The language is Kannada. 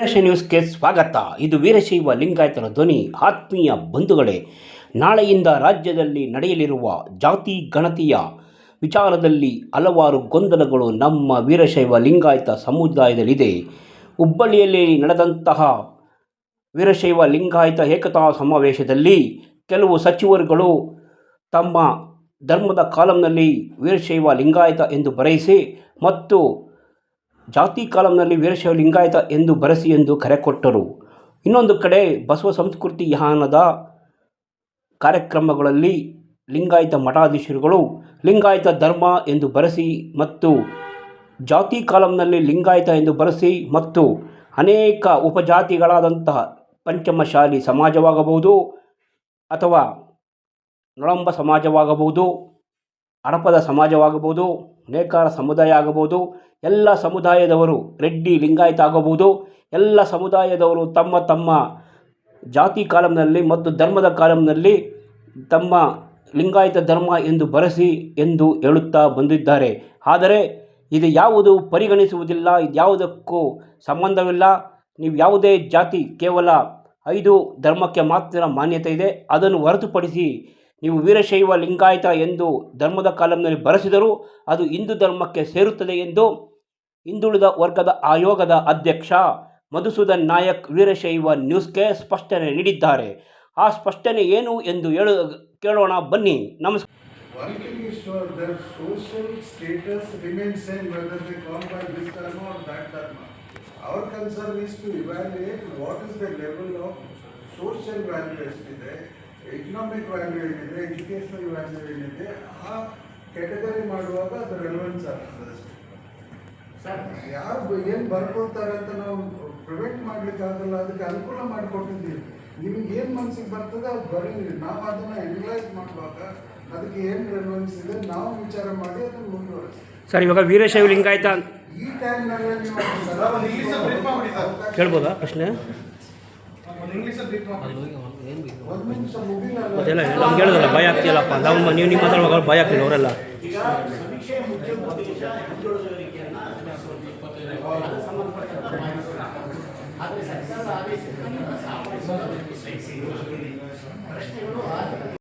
ವೀರಶೈವ ನ್ಯೂಸ್ಗೆ ಸ್ವಾಗತ. ಇದು ವೀರಶೈವ ಲಿಂಗಾಯತರ ಧ್ವನಿ. ಆತ್ಮೀಯ ಬಂಧುಗಳೇ, ನಾಳೆಯಿಂದ ರಾಜ್ಯದಲ್ಲಿ ನಡೆಯಲಿರುವ ಜಾತಿ ಗಣತಿಯ ವಿಚಾರದಲ್ಲಿ ಹಲವಾರು ಗೊಂದಲಗಳು ನಮ್ಮ ವೀರಶೈವ ಲಿಂಗಾಯತ ಸಮುದಾಯದಲ್ಲಿದೆ. ಹುಬ್ಬಳ್ಳಿಯಲ್ಲಿ ನಡೆದಂತಹ ವೀರಶೈವ ಲಿಂಗಾಯತ ಏಕತಾ ಸಮಾವೇಶದಲ್ಲಿ ಕೆಲವು ಸಚಿವರುಗಳು ತಮ್ಮ ಧರ್ಮದ ಕಾಲಂನಲ್ಲಿ ವೀರಶೈವ ಲಿಂಗಾಯತ ಎಂದು ಬರೆಯಿಸಿ ಮತ್ತು ಜಾತಿ ಕಾಲಂನಲ್ಲಿ ವೀರಶೈವ ಲಿಂಗಾಯತ ಎಂದು ಬರೆಸಿ ಎಂದು ಕರೆ ಕೊಟ್ಟರು. ಇನ್ನೊಂದು ಕಡೆ ಬಸವ ಸಂಸ್ಕೃತಿ ಯಾನದ ಕಾರ್ಯಕ್ರಮಗಳಲ್ಲಿ ಲಿಂಗಾಯತ ಮಠಾಧೀಶರುಗಳು ಲಿಂಗಾಯತ ಧರ್ಮ ಎಂದು ಬರೆಸಿ ಮತ್ತು ಜಾತಿ ಕಾಲಂನಲ್ಲಿ ಲಿಂಗಾಯತ ಎಂದು ಬರೆಸಿ ಮತ್ತು ಅನೇಕ ಉಪಜಾತಿಗಳಾದಂತಹ ಪಂಚಮಶಾಲಿ ಸಮಾಜವಾಗಬಹುದು ಅಥವಾ ನೊಳಂಬ ಸಮಾಜವಾಗಬಹುದು. ಹಡಪದ ಸಮಾಜವಾಗಬಹುದು, ನೇಕಾರ ಸಮುದಾಯ ಆಗಬಹುದು, ಎಲ್ಲ ಸಮುದಾಯದವರು ರೆಡ್ಡಿ, ಲಿಂಗಾಯತ ಆಗಬಹುದು, ಎಲ್ಲ ಸಮುದಾಯದವರು ತಮ್ಮ ತಮ್ಮ ಜಾತಿ ಕಾಲಂನಲ್ಲಿ ಮತ್ತು ಧರ್ಮದ ಕಾಲಂನಲ್ಲಿ ತಮ್ಮ ಲಿಂಗಾಯತ ಧರ್ಮ ಎಂದು ಬರೆಸಿ ಎಂದು ಹೇಳುತ್ತಾ ಬಂದಿದ್ದಾರೆ. ಆದರೆ ಇದು ಯಾವುದು ಪರಿಗಣಿಸುವುದಿಲ್ಲ, ಇದು ಯಾವುದಕ್ಕೂ ಸಂಬಂಧವಿಲ್ಲ. ನೀವು ಯಾವುದೇ ಜಾತಿ ಕೇವಲ ಐದು ಧರ್ಮಕ್ಕೆ ಮಾತ್ರ ಮಾನ್ಯತೆ ಇದೆ. ಅದನ್ನು ಹೊರತುಪಡಿಸಿ ನೀವು ವೀರಶೈವ ಲಿಂಗಾಯತ ಎಂದು ಧರ್ಮದ ಕಾಲಂನಲ್ಲಿ ಬರೆಸಿದರೂ ಅದು ಹಿಂದೂ ಧರ್ಮಕ್ಕೆ ಸೇರುತ್ತದೆ ಎಂದು ಹಿಂದುಳಿದ ವರ್ಗದ ಆಯೋಗದ ಅಧ್ಯಕ್ಷ ಮಧುಸೂದನ್ ನಾಯಕ್ ವೀರಶೈವ ನ್ಯೂಸ್ಗೆ ಸ್ಪಷ್ಟನೆ ನೀಡಿದ್ದಾರೆ ಆ ಸ್ಪಷ್ಟನೆ ಏನು ಎಂದು ಹೇಳು ಕೇಳೋಣ ಬನ್ನಿ ನಮಸ್ಕಾರ One can be sure, that social status remains same whether they call by this dharma or that dharma. Our concern is to evaluate what is the level of social value ಎಷ್ಟಿದೆ economic ವ್ಯಾಲ್ಯೂ ಏನಿದೆ ಎಜುಕೇಶನಲ್ ವ್ಯಾಲ್ಯೂ ಏನಿದೆ ಆ ಕ್ಯಾಟಗರಿ ಮಾಡುವಾಗ ಅದು ರೆಲೆವೆನ್ಸ್ ಆಗ್ತದೆ ಸರ್ ಯಾರು ಏನು ಬರ್ಕೊಳ್ತಾರೆ ಅಂತ ನಾವು ಪ್ರಿವೆಂಟ್ ಮಾಡ್ಲಿಕ್ಕೆ ಆಗಲ್ಲ ಅದಕ್ಕೆ ಅನುಕೂಲ ಮಾಡಿಕೊಟ್ಟಿದ್ದೀವಿ. ನಿಮ್ಗೆ ಏನು ಮನ್ಸಿಗೆ ಬರ್ತದೆ ಅದು ಬರೀರಿ ನಾವು ಅದನ್ನ ಎನಲೈಸ್ ಮಾಡುವಾಗ ಅದಕ್ಕೆ ಏನು ರೆಲೆವೆನ್ಸ್ ಇದೆ ನಾವು ವಿಚಾರ ಮಾಡಿ ಅದನ್ನು ಮುಂದುವರಿಸಿ. ಸರ್ ಇವಾಗ ವೀರಶೈವ ಲಿಂಗಾಯತ ಈ ಟೈಮ್ನಲ್ಲಿ ನೀವು ಕೇಳ್ಬೋದಾ ಪ್ರಶ್ನೆ? ಅದೆಲ್ಲ ನಮ್ಗೆ ಹೇಳಿದ್ರಲ್ಲ ಭಯ ಆಗ್ತಿಲ್ಲಪ್ಪ ನಮ್ಮ ನೀವು ನಿಮ್ಮ ಮಾತಾಡುವಾಗ ಭಯ ಆಗ್ತಿಲ್ಲ ಅವರೆಲ್ಲ. ಪ್ರಶ್ನೆಗಳು